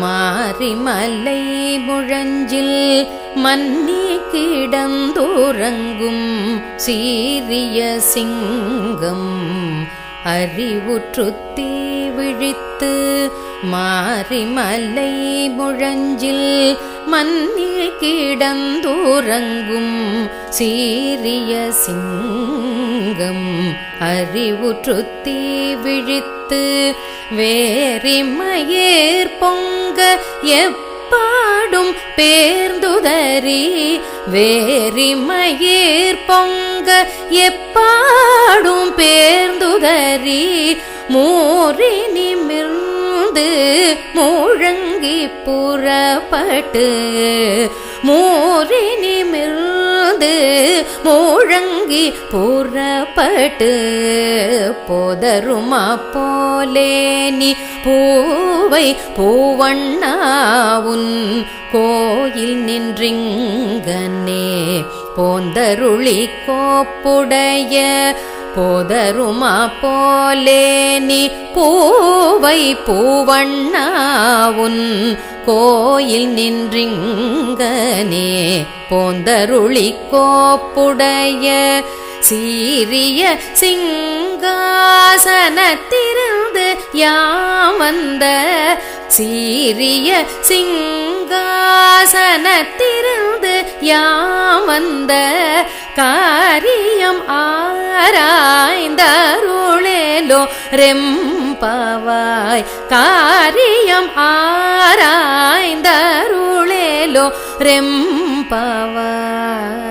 மாரிமலை முழஞ்சில் மன்னி கிடந்துறங்கும் சீரிய சிங்கம் அறிவுற்று தீ விழித்து மாரிமலை முழஞ்சில் மன்னி கிடந்துறங்கும் சீரிய சிங்கம் அறிவுற்று தீ விழித்து வேரிமயேர் பொங்க எப்பாடும் பேர்ந்துதறி வேரிமயேர் பொங்க எப்பாடும் பேர்ந்துதறி மூறி நிமிர்ந்து முழங்கி புறப்பட்டு மூறி நிமிர்ந்து முழங்கி புறப்பட்டு போதருமா போலே நீ? பூவை பூவண்ணாவுன் கோயில் நின்றிங்கனே. போந்தருளி கோப்புடைய போதருமா போலே நீ? பூவை பூவண்ணாவுன் கோயில் நின்றிங்கனே. போந்தருளி கோப்புடைய சீரிய சிங்காசனத்திருந்து யாமந்த சீரிய சிங்காசனத்திருந்து யாமந்த காரியம் ஆராய்ந்தருளேலோ ரெம்பவாய். காரியம் ஆராய்ந்தருளேலோ ரெம்பவாய்.